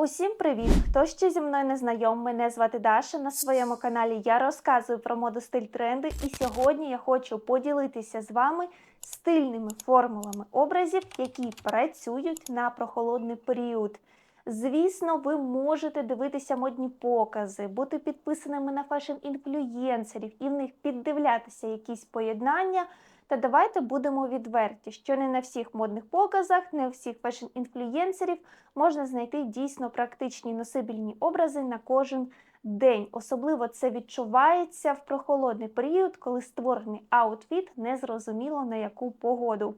Усім привіт! Хто ще зі мною не знайом, мене звати Даша. На своєму каналі я розказую про моду стиль тренди, і сьогодні я хочу поділитися з вами стильними формулами образів, які працюють на прохолодний період. Звісно, ви можете дивитися модні покази, бути підписаними на фешн-інфлюєнсерів і в них піддивлятися якісь поєднання. Та давайте будемо відверті, що не на всіх модних показах, не у всіх фешн-інфлюєнсерів можна знайти дійсно практичні носибільні образи на кожен день. Особливо це відчувається в прохолодний період, коли створений аутфіт незрозуміло на яку погоду.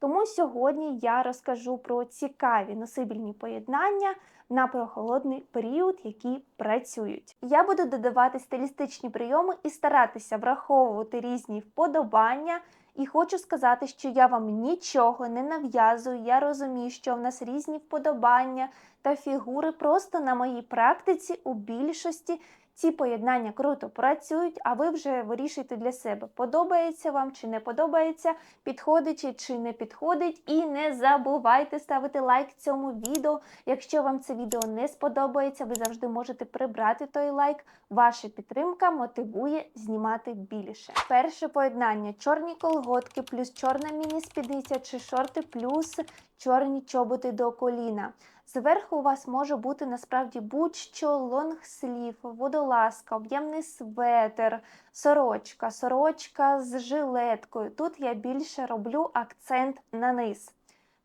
Тому сьогодні я розкажу про цікаві носибельні поєднання на прохолодний період, які працюють. Я буду додавати стилістичні прийоми і старатися враховувати різні вподобання. І хочу сказати, що я вам нічого не нав'язую. Я розумію, що в нас різні вподобання та фігури. Просто на моїй практиці у більшості ці поєднання круто працюють, а ви вже вирішуєте для себе, подобається вам чи не подобається, підходить чи не підходить. І не забувайте ставити лайк цьому відео. Якщо вам це відео не сподобається, ви завжди можете прибрати той лайк. Ваша підтримка мотивує знімати більше. Перше поєднання: чорні колготки, плюс чорна міні-спідниця чи шорти, плюс чорні чоботи до коліна. Зверху у вас може бути насправді будь-що лонгслів, водолазка, об'ємний светр, сорочка, сорочка з жилеткою. Тут я більше роблю акцент на низ.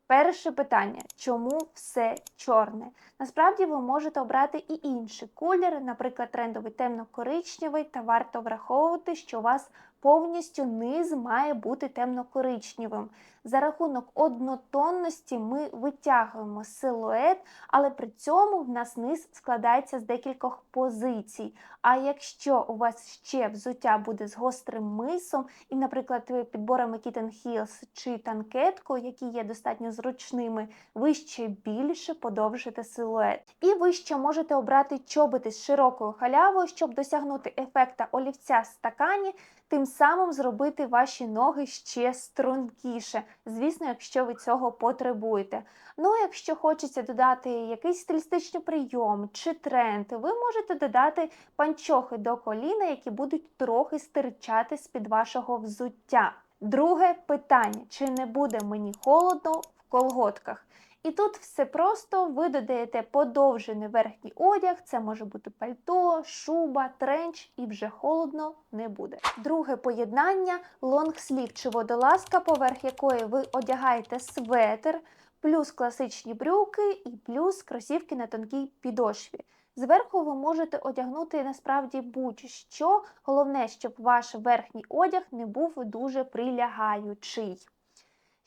Перше питання: чому все чорне? Насправді ви можете обрати і інший колір, наприклад, трендовий темно-коричневий, та варто враховувати, що у вас повністю низ має бути темно-коричневим. За рахунок однотонності ми витягуємо силует, але при цьому в нас низ складається з декількох позицій. А якщо у вас ще взуття буде з гострим мисом, і, наприклад, ви підборами Kitten Heels чи танкетку, які є достатньо зручними, ви ще більше подовжите силует. І ви ще можете обрати чоботи з широкою халявою, щоб досягнути ефекта олівця в стакані, тим самим зробити ваші ноги ще стрункіше. Звісно, якщо ви цього потребуєте. Ну, якщо хочеться додати якийсь стилістичний прийом чи тренд, ви можете додати панчохи до коліна, які будуть трохи стирчати з-під вашого взуття. Друге питання: чи не буде мені холодно в колготках? І тут все просто, ви додаєте подовжений верхній одяг, це може бути пальто, шуба, тренч, і вже холодно не буде. Друге поєднання лонгслів чи водолазка, поверх якої ви одягаєте светр, плюс класичні брюки і плюс кросівки на тонкій підошві. Зверху ви можете одягнути насправді будь-що. Головне, щоб ваш верхній одяг не був дуже прилягаючий.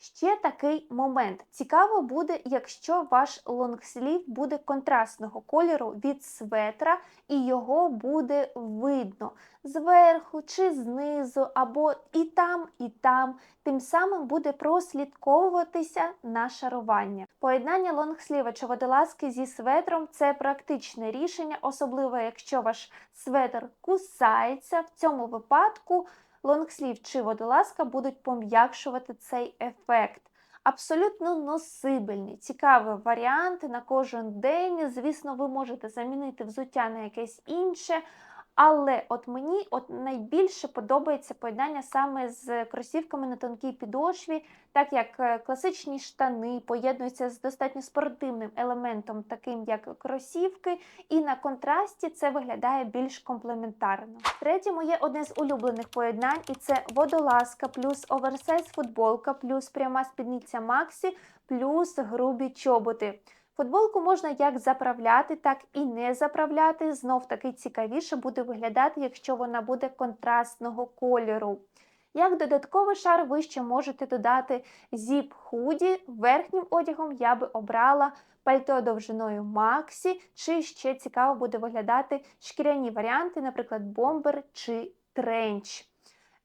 Ще такий момент. Цікаво буде, якщо ваш лонгслів буде контрастного кольору від светра, і його буде видно зверху чи знизу, або і там, і там. Тим самим буде прослідковуватися на шарування. Поєднання лонгсліва чи водолазки зі светром це практичне рішення, особливо якщо ваш светр кусається. В цьому випадку лонгслів чи водолазка будуть пом'якшувати цей ефект. Абсолютно носибельні, цікавий варіант на кожен день. Звісно, ви можете замінити взуття на якесь інше. Але от мені от найбільше подобається поєднання саме з кросівками на тонкій підошві, так як е, класичні штани поєднуються з достатньо спортивним елементом, таким як кросівки, і на контрасті це виглядає більш комплементарно. Третє моє одне з улюблених поєднань, і це водолазка, плюс оверсайз футболка, плюс пряма спідниця Максі, плюс грубі чоботи. Футболку можна як заправляти, так і не заправляти. Знов таки цікавіше буде виглядати, якщо вона буде контрастного кольору. Як додатковий шар, ви ще можете додати зіп худі. Верхнім одягом я би обрала пальто довжиною Максі, чи ще цікаво буде виглядати шкіряні варіанти, наприклад, бомбер чи тренч.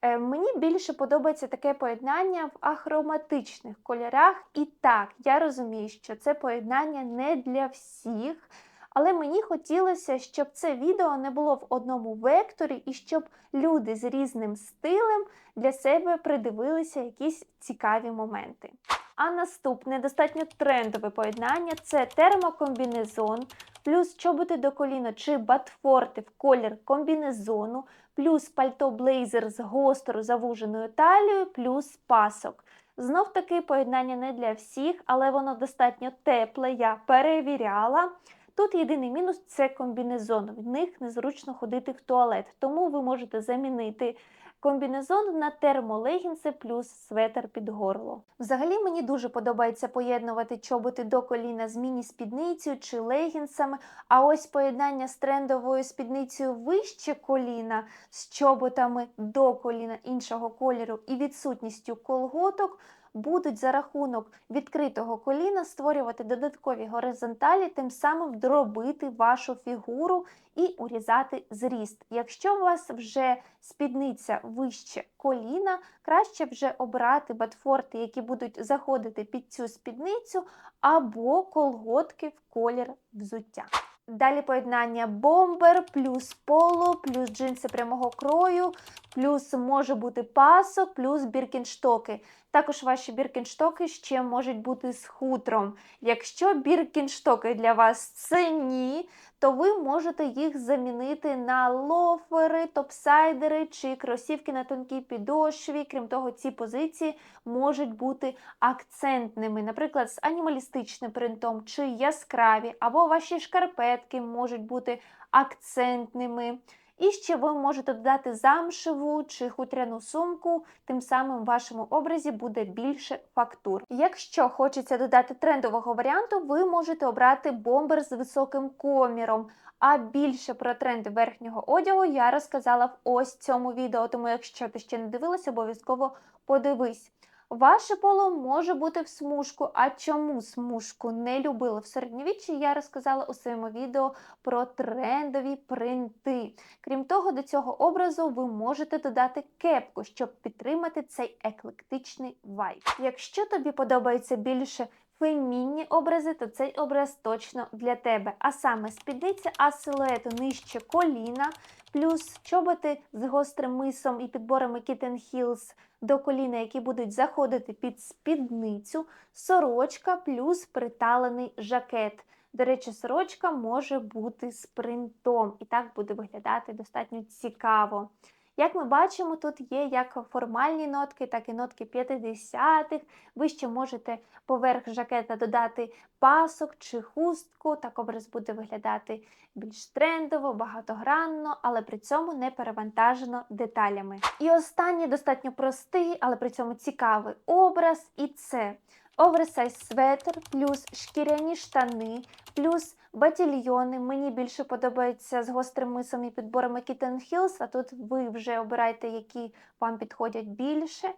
Е, Мені більше подобається таке поєднання в ахроматичних кольорах. І так, я розумію, що це поєднання не для всіх, але мені хотілося, щоб це відео не було в одному векторі, і щоб люди з різним стилем для себе придивилися якісь цікаві моменти. А наступне достатньо трендове поєднання це термокомбінезон, плюс чоботи до коліна чи батфорти в колір комбінезону, плюс пальто блейзер з гостро завуженою талією, плюс пасок. Знов таки поєднання не для всіх, але воно достатньо тепле, я перевіряла. Тут єдиний мінус це комбінезон. В них незручно ходити в туалет, тому ви можете замінити комбінезон на термолегінси плюс светр під горло. Взагалі мені дуже подобається поєднувати чоботи до коліна з міні-спідницею чи легінсами. А ось поєднання з трендовою спідницею вище коліна з чоботами до коліна іншого кольору і відсутністю колготок. Будуть за рахунок відкритого коліна створювати додаткові горизонталі, тим самим дробити вашу фігуру і урізати зріст. Якщо у вас вже спідниця вище коліна, краще вже обрати батфорти, які будуть заходити під цю спідницю, або колготки в колір взуття. Далі поєднання бомбер, плюс поло, плюс джинси прямого крою, плюс може бути пасок, плюс біркінштоки. Також ваші біркінштоки ще можуть бути з хутром. Якщо біркінштоки для вас це ні, то ви можете їх замінити на лофери, топсайдери чи кросівки на тонкій підошві. Крім того, ці позиції можуть бути акцентними, наприклад, з анімалістичним принтом чи яскраві, або ваші шкарпетки можуть бути акцентними. І ще ви можете додати замшеву чи хутряну сумку, тим самим в вашому образі буде більше фактур. Якщо хочеться додати трендового варіанту, ви можете обрати бомбер з високим коміром. А більше про тренди верхнього одягу я розказала в ось цьому відео, тому якщо ти ще не дивилася, обов'язково подивись. Ваше поло може бути в смужку. А чому смужку не любили в середньовіччі, я розказала у своєму відео про трендові принти. Крім того, до цього образу ви можете додати кепку, щоб підтримати цей еклектичний вайб. Якщо тобі подобається більше фемінні образи, то цей образ точно для тебе. А саме спідниця, а силуету нижче коліна, плюс чоботи з гострим мисом і підборами Kitten Heels до коліна, які будуть заходити під спідницю, сорочка плюс приталений жакет. До речі, сорочка може бути з принтом, і так буде виглядати достатньо цікаво. Як ми бачимо, тут є як формальні нотки, так і нотки 50-х. Ви ще можете поверх жакета додати пасок чи хустку. Так образ буде виглядати більш трендово, багатогранно, але при цьому не перевантажено деталями. І останній достатньо простий, але при цьому цікавий образ, і це оверсайз светр, плюс шкіряні штани, плюс батільйони. Мені більше подобається з гострим мисом і підборами Kitten Hills, а тут ви вже обираєте, які вам підходять більше.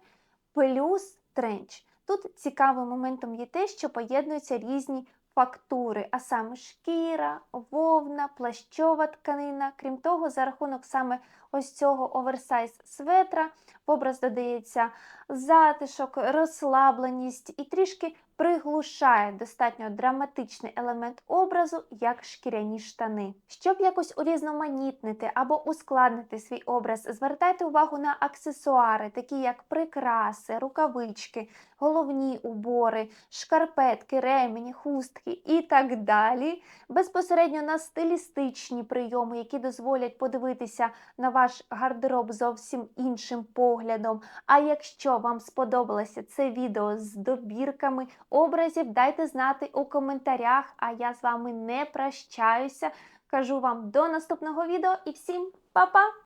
Плюс тренч. Тут цікавим моментом є те, що поєднуються різні фактури, а саме шкіра, вовна, плащова тканина. Крім того, за рахунок саме ось цього оверсайз светра в образ додається затишок, розслабленість і трішки приглушає достатньо драматичний елемент образу, як шкіряні штани. Щоб якось урізноманітнити або ускладнити свій образ, звертайте увагу на аксесуари, такі як прикраси, рукавички, головні убори, шкарпетки, ремені, хустки і так далі. Безпосередньо на стилістичні прийоми, які дозволять подивитися на ваш гардероб зовсім іншим поглядом. А якщо вам сподобалося це відео з добірками образів, дайте знати у коментарях, а я з вами не прощаюся. Кажу вам до наступного відео і всім па-па!